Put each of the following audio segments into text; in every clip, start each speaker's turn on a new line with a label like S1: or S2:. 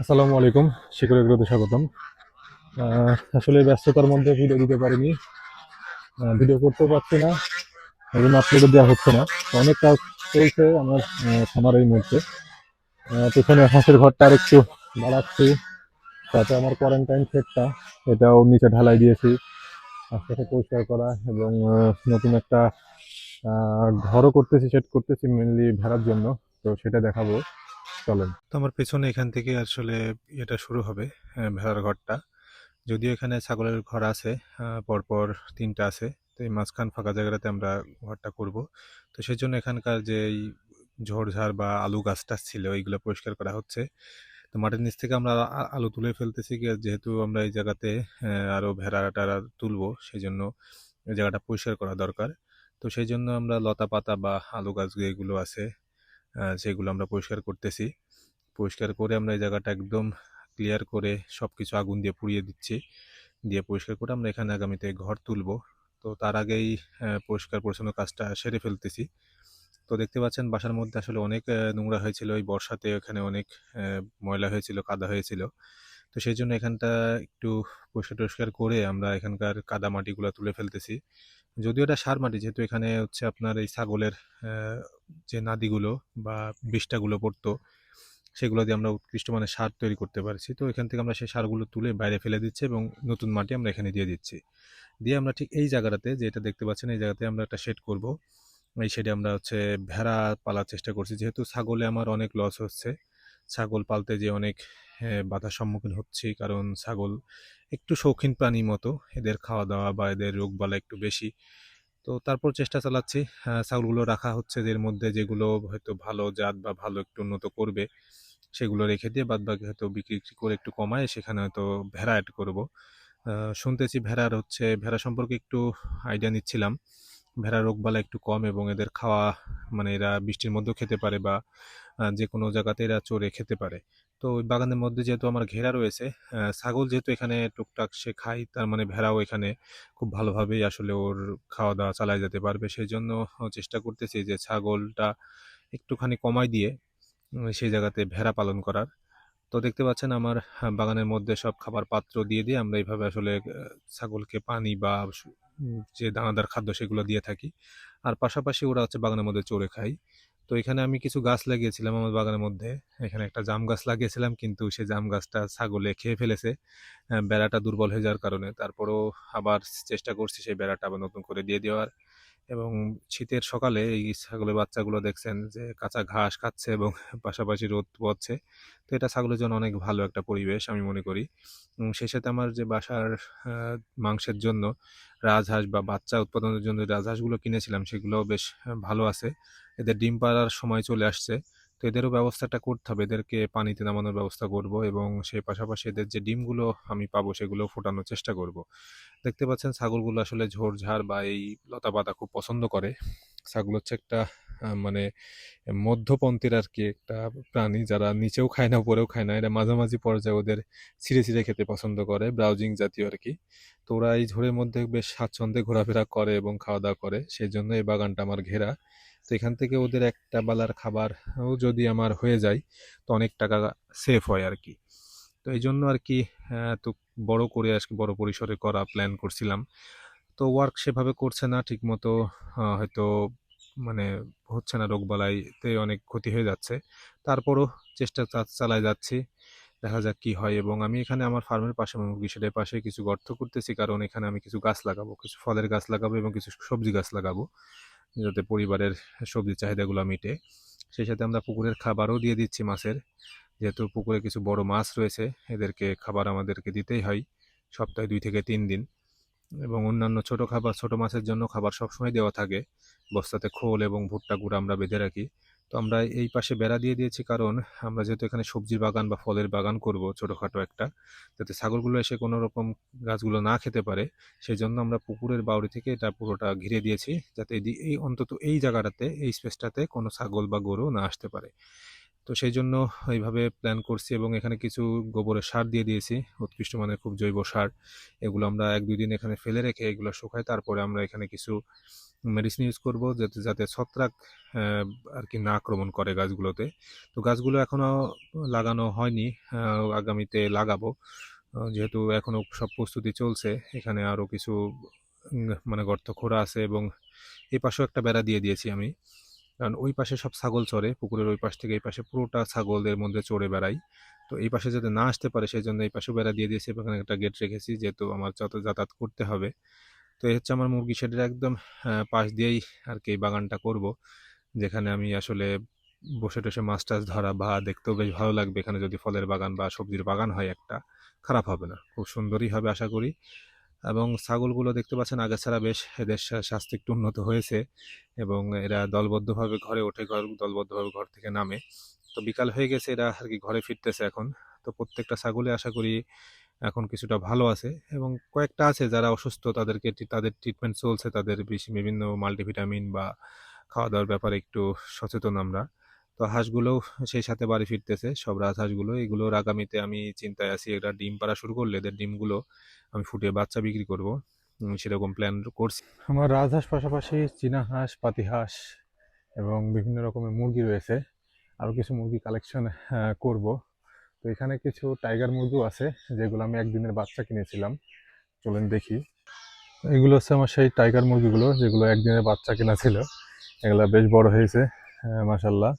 S1: আসসালামু আলাইকুম শিকড় এগুলোতে স্বাগতম। আসলে ব্যস্ততার মধ্যে ভিডিও দিতে পারিনি। ভিডিও করতেও পারছি না এই জন্য আপলোড দেওয়া হচ্ছে না। অনেক কাজ চলছে আমার খামার এই মুহূর্তে। পেছনে হাঁসের ঘরটা আর একটু বাড়াচ্ছি। তাতে আমার কোয়ারেন্টাইন সেটটা, এটাও নিচে ঢালাই দিয়েছি। আশপাশে পরিষ্কার করা এবং নতুন একটা ঘরও করতেছি সেট করতেছি মেনলি ভেড়ার জন্য। তো সেটা দেখাবো। চলেন।
S2: তো আমার পেছনে এখান থেকে আসলে এটা শুরু হবে আহ, ভেড়ার ঘরটা। যদিও এখানে ছাগলের ঘর আছে পরপর তিনটা আছে তো এই মাঝখান ফাঁকা জায়গাটাতে আমরা ঘরটা করব। তো সেই জন্য এখানকার যে ঝোড়ঝাড় বা আলু গাছ টাছ ছিল ওইগুলো পরিষ্কার করা হচ্ছে। তো মাটির নিচ থেকে আমরা আলু তুলে ফেলতেছি যেহেতু আমরা এই জায়গাতে আহ, আরও ভেড়া টারা তুলবো সেই জন্য এই জায়গাটা পরিষ্কার করা দরকার। তো সেই জন্য আমরা লতা পাতা বা আলু গাছ এগুলো আছে সেগুলো আমরা পরিষ্কার করতেছি। পরিষ্কার করে আমরা এই জায়গাটা একদম ক্লিয়ার করে সব কিছু আগুন দিয়ে পুড়িয়ে দিচ্ছি। দিয়ে পরিষ্কার করে আমরা এখানে আগামীতে ঘর তুলব। তো তার আগেই পরিষ্কার পরিচ্ছন্ন কাজটা সেরে ফেলতেছি। তো দেখতে পাচ্ছেন বাসার মধ্যে আসলে অনেক নোংরা হয়েছিল। এই বর্ষাতে এখানে অনেক ময়লা হয়েছিল, কাদা হয়েছিল। তো সেই জন্য এখানটা একটু পরিষ্কার টরিষ্কার করে আমরা এখানকার কাদা মাটিগুলো তুলে ফেলতেছি। যদিও এটা সার মাটি, যেহেতু এখানে হচ্ছে আপনার এই ছাগলের যে নাদিগুলো বা বিষ্ঠাগুলো পড়তো, সেগুলো দিয়ে আমরা উৎকৃষ্ট মানের সার তৈরি করতে পারছি। তো এখান থেকে আমরা সেই সারগুলো তুলে বাইরে ফেলে দিচ্ছি এবং নতুন মাটি আমরা এখানে দিয়ে দিচ্ছি। দিয়ে আমরা ঠিক এই জায়গাটাতে যেটা দেখতে পাচ্ছেন, এই জায়গাতে আমরা একটা শেড করব। এই শেডে আমরা হচ্ছে ভেড়া পালার চেষ্টা করছি। যেহেতু ছাগলে আমার অনেক লস হচ্ছে, ছাগল পালতে যে অনেক বাধার সম্মুখীন হচ্ছি, কারণ ছাগল একটু শৌখিন প্রাণীর মতো। এদের খাওয়া দাওয়া বা এদের রোগবালা একটু বেশি। তো তারপর চেষ্টা চালাচ্ছি ছাগলগুলো রাখা হচ্ছে এদের মধ্যে যেগুলো হয়তো ভালো জাত বা ভালো একটু উন্নত করবে, সেগুলো রেখে দিয়ে বাদ বাকি হয়তো বিক্রি করে একটু কমায়, সেখানে হয়তো ভেড়া অ্যাড করব। শুনতেছি ভেড়ার হচ্ছে, ভেড়া সম্পর্কে একটু আইডিয়া নিচ্ছিলাম। ভেড়া রোগবালা একটু কম এবং এদের খাওয়া মানে এরা বৃষ্টির মধ্যেও খেতে পারে বা যে কোনো জায়গাতে এরা চড়ে খেতে পারে। তো ওই বাগানের মধ্যে যেহেতু আমার ঘেরা রয়েছে ছাগল যেহেতু এখানে টুকটাক সে খায়, তার মানে ভেড়াও এখানে খুব ভালোভাবেই আসলে ওর খাওয়া দাওয়া চালায় যেতে পারবে। সেই জন্য চেষ্টা করতেছি যে ছাগলটা একটুখানি কমাই দিয়ে সেই জায়গাতে ভেড়া পালন করার। তো দেখতে পাচ্ছেন আমার বাগানের মধ্যে সব খাবার পাত্র দিয়ে দিয়ে আমরা এইভাবে আসলে ছাগলকে পানি বা যে দানাদার খাদ্য সেগুলো দিয়ে থাকি। আর পাশাপাশি ওরা হচ্ছে বাগানের মধ্যে চড়ে খায়। তো এখানে আমি কিছু গাছ লাগিয়েছিলাম আমার বাগানের মধ্যে। এখানে একটা জাম গাছ লাগিয়েছিলাম, কিন্তু সে জাম গাছটা ছাগলে খেয়ে ফেলেছে। বেড়াটা দুর্বল হয়ে যাওয়ার কারণে। তারপরও আবার চেষ্টা করছি সেই বেড়াটা আবার নতুন করে দিয়ে দেওয়ার। এবং শীতের সকালে এই ছাগলের বাচ্চাগুলো দেখছেন যে কাঁচা ঘাস খাচ্ছে এবং পাশাপাশি রোদ পড়ছে তো এটা ছাগলের জন্য অনেক ভালো একটা পরিবেশ আমি মনে করি। সেই সাথে আমার যে বাসার মাংসের জন্য রাজহাঁস বা বাচ্চা উৎপাদনের জন্য রাজহাঁসগুলো কিনেছিলাম সেগুলোও বেশ ভালো আছে। এদের ডিম পাড়ার সময় চলে আসছে। তো এদেরও ব্যবস্থাটা করতে হবে। এদেরকে পানিতে নামানোর ব্যবস্থা করব এবং সেই পাশাপাশি এদের যে ডিমগুলো আমি পাবো সেগুলো ফোটানোর চেষ্টা করব। দেখতে পাচ্ছেন ছাগলগুলো আসলে ঝোড়ঝাড় বা এই লতা পাতা খুব পছন্দ করে। ছাগল হচ্ছে একটা মানে মধ্যপন্থীর আর কি একটা প্রাণী যারা নিচেও খায় না, উপরেও খায় না, এরা মাঝামাঝি পর্যায়ে ওদের ছিঁড়ে ছিঁড়ে খেতে পছন্দ করে, ব্রাউজিং জাতীয় আর কি তো ওরা এই ঝোড়ের মধ্যে বেশ স্বাচ্ছন্দ্যে ঘোরাফেরা করে এবং খাওয়া দাওয়া করে সেই জন্য এই বাগানটা আমার ঘেরা। তো এখান থেকে ওদের একটা বেলার খাবারও যদি আমার হয়ে যায়, তো অনেক টাকা সেফ হয় আর কি তো এই জন্য আর কি তো বড় করে আজকে, বড় পরিসরে করা প্ল্যান করছিলাম। তো ওয়ার্ক সেভাবে করছে না ঠিক মতো হয়তো মানে হচ্ছে না রোগবালাইতে অনেক ক্ষতি হয়ে যাচ্ছে। তারপরও চেষ্টা চালায় যাচ্ছি। দেখা যাক কি হয় এবং আমি এখানে আমার ফার্মের পাশে মুরগি শেডের পাশে কিছু গর্ত করতেছি কারণ এখানে আমি কিছু গাছ লাগাবো, কিছু ফলের গাছ লাগাবো এবং কিছু সবজি গাছ লাগাবো যাতে পরিবারের সবজির চাহিদাগুলো মিটে। সেই সাথে আমরা পুকুরের খাবারও দিয়ে দিচ্ছি মাছের। যেহেতু পুকুরে কিছু বড় মাছ রয়েছে, এদেরকে খাবার আমাদেরকে দিতেই হয় সপ্তাহে দুই থেকে তিন দিন এবং অন্যান্য ছোট খাবার, ছোট মাছের জন্য খাবার সবসময় দেওয়া থাকে। বস্তাতে খোল এবং ভুট্টা গুঁড়া আমরা বেঁধে রাখি। তো আমরা এই পাশে বেড়া দিয়ে দিয়েছি কারণ আমরা যেহেতু এখানে সবজির বাগান বা ফলের বাগান করব, ছোটোখাটো একটা, যাতে ছাগলগুলো এসে কোনো রকম গাছগুলো না খেতে পারে সেই জন্য আমরা পুকুরের বাউরি থেকে এটা পুরোটা ঘিরে দিয়েছি, যাতে এই অন্তত এই জায়গাটাতে, এই স্পেসটাতে কোনো ছাগল বা গরু না আসতে পারে। তো সেই জন্য এইভাবে প্ল্যান করছি এবং এখানে কিছু গোবরের সার দিয়ে দিয়েছি। উৎকৃষ্ট মানের খুব জৈব সার। এগুলো আমরা এক দুই দিন এখানে ফেলে রেখে এগুলো শুকাই তারপরে আমরা এখানে কিছু মেডিসিন ইউজ করব যাতে যাতে ছত্রাক আর কি না আক্রমণ করে গাছগুলোতে। তো গাছগুলো এখনও লাগানো হয়নি আগামীতে লাগাবো। যেহেতু এখনও সব প্রস্তুতি চলছে, এখানে আরও কিছু মানে গর্ত খোঁড়া আছে এবং এই পাশেও একটা বেড়া দিয়ে দিয়েছি আমি। কারণ ওই পাশে সব ছাগল চড়ে, পুকুরের ওই পাশ থেকে এই পাশে পুরোটা ছাগলদের মধ্যে চড়ে বেড়াই। তো এই পাশে যাতে না আসতে পারে সেই জন্য এই পাশে বেড়া দিয়ে দিয়েছি, এখানে একটা গেট রেখেছি যেহেতু আমার যত যাতায়াত করতে হবে। তো এই হচ্ছে আমার মুরগি শেডের একদম পাশ দিয়েই আর কি বাগানটা করব, যেখানে আমি আসলে বসে টসে মাছ টাছ ধরা বা দেখতেও বেশ ভালো লাগবে। এখানে যদি ফলের বাগান বা সবজির বাগান হয় একটা, খারাপ হবে না। খুব সুন্দরই হবে আশা করি। এবং ছাগলগুলো দেখতে পাচ্ছেন আগে ছাড়া বেশ এদের স্বাস্থ্য একটু উন্নত হয়েছে এবং এরা দলবদ্ধভাবে ঘরে ওঠে, ঘর, দলবদ্ধভাবে ঘর থেকে নামে। তো বিকাল হয়ে গেছে, এরা আর কি ঘরে ফিরতেছে এখন। তো প্রত্যেকটা ছাগলে আশা করি এখন কিছুটা ভালো আছে এবং কয়েকটা আছে যারা অসুস্থ, তাদেরকে তাদের ট্রিটমেন্ট চলছে, তাদের বেশি বিভিন্ন মাল্টিভিটামিন বা খাওয়া দাওয়ার ব্যাপারে একটু সচেতন আমরা। তো হাঁসগুলোও সেই সাথে বাড়ি ফিরতেছে, সব রাজহাঁসগুলো। এগুলোর আগামীতে আমি চিন্তায় আছি এরা ডিম পাড়া শুরু করলে এদের ডিমগুলো আমি ফুটিয়ে বাচ্চা বিক্রি করব। সেরকম প্ল্যান করছি।
S1: আমার রাজহাঁস পাশাপাশি চীনা হাঁস পাতি হাঁস এবং বিভিন্ন রকমের মুরগি রয়েছে। আরও কিছু মুরগি কালেকশন করব। তো এখানে কিছু টাইগার মুরগিও আছে, যেগুলো আমি একদিনের বাচ্চা কিনেছিলাম। চলেন দেখি। এগুলো হচ্ছে আমার সেই টাইগার মুরগিগুলো, যেগুলো একদিনের বাচ্চা কেনা ছিল। এগুলো বেশ বড় হয়েছে মাসাল্লাহ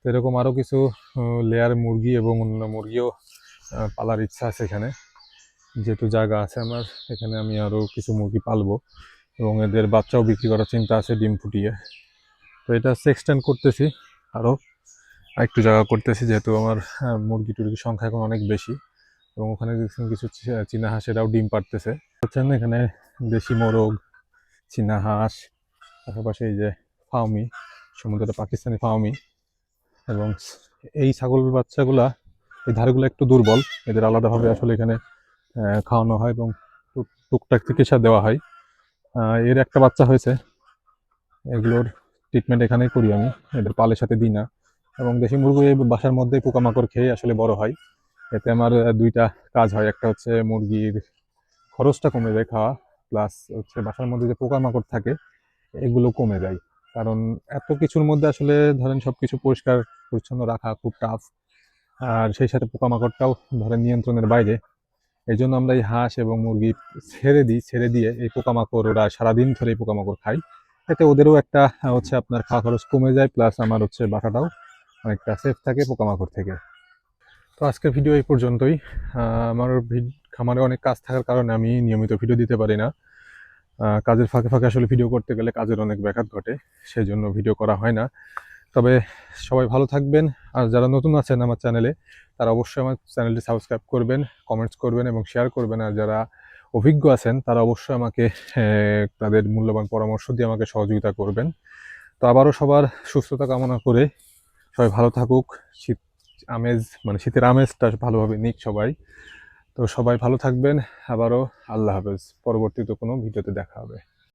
S1: তো এরকম আরও কিছু লেয়ার মুরগি এবং অন্য মুরগিও পালার ইচ্ছা আছে এখানে। যেহেতু জায়গা আছে আমার, এখানে আমি আরও কিছু মুরগি পালবো। এবং এদের বাচ্চাও বিক্রি করার চিন্তা আছে ডিম ফুটিয়ে। তো এটা এক্সটেন্ড করতেছি আরও একটু জায়গা করতেছি, যেহেতু আমার মুরগি টুরগির সংখ্যা এখন অনেক বেশি। এবং ওখানে দেখছেন কিছু চীনা হাঁসেরাও ডিম পাড়তেছে। হচ্ছেন এখানে দেশি মোরগ, চীনা হাঁস, পাশাপাশি এই যে ফাউমি সমুদ্রটা পাকিস্তানি ফাউমি এবং এই ছাগল বাচ্চাগুলা, এই ধারগুলো একটু দুর্বল। এদের আলাদাভাবে আসলে এখানে খাওয়ানো হয় এবং টুক- টুকটাক চিকিৎসা দেওয়া হয়। এর একটা বাচ্চা হয়েছে। এগুলোর ট্রিটমেন্ট এখানেই করি আমি। এদের পালের সাথে দিই না। এবং দেশি মুরগি এই বাসার মধ্যে পোকামাকড় খেয়ে আসলে বড় হয়। এতে আমার দুইটা কাজ হয়। একটা হচ্ছে মুরগির খরচটা কমে যায় খাওয়া প্লাস হচ্ছে বাসার মধ্যে যে পোকামাকড় থাকে, এগুলো কমে যায়। কারণ এত কিছুর মধ্যে আসলে ধরেন সবকিছু পরিষ্কার, পরিচ্ছন্ন রাখা খুব টাফ আর সেই সাথে পোকামাকড়টাও ধরেন নিয়ন্ত্রণের বাইরে। এই জন্য আমরা এই হাঁস এবং মুরগি ছেড়ে দিই, ছেড়ে দিয়ে এই পোকামাকড়, ওরা সারাদিন ধরে এই পোকামাকড় খাই এতে ওদেরও একটা, হচ্ছে আপনার খাওয়া খরচ কমে যায় প্লাস আমার হচ্ছে বাসাটাও অনেকটা সেফ থাকে পোকামাকড় থেকে। তো আজকের ভিডিও এই পর্যন্তই। আমার খামারে অনেক কাজ থাকার কারণে আমি নিয়মিত ভিডিও দিতে পারি না। কাজের ফাঁকে ফাঁকে আসলে ভিডিও করতে গেলে কাজের অনেক ব্যাঘাত ঘটে সেই জন্য ভিডিও করা হয় না। তবে সবাই ভালো থাকবেন, আর যারা নতুন আছেন আমার চ্যানেলে তারা অবশ্যই আমার চ্যানেলটি সাবস্ক্রাইব করবেন কমেন্টস করবেন এবং শেয়ার করবেন। আর যারা অভিজ্ঞ আছেন, তারা অবশ্যই আমাকে তাদের মূল্যবান পরামর্শ দিয়ে আমাকে সহযোগিতা করবেন। তো আবারও সবার সুস্থতা কামনা করে সবাই ভালো থাকুক, শীত আমেজ মানে শীতের আমেজটা ভালোভাবে নিক সবাই। তো সবাই ভালো থাকবেন আবারও আল্লাহ হাফেজ। পরবর্তীতে কোনো ভিডিওতে দেখা হবে।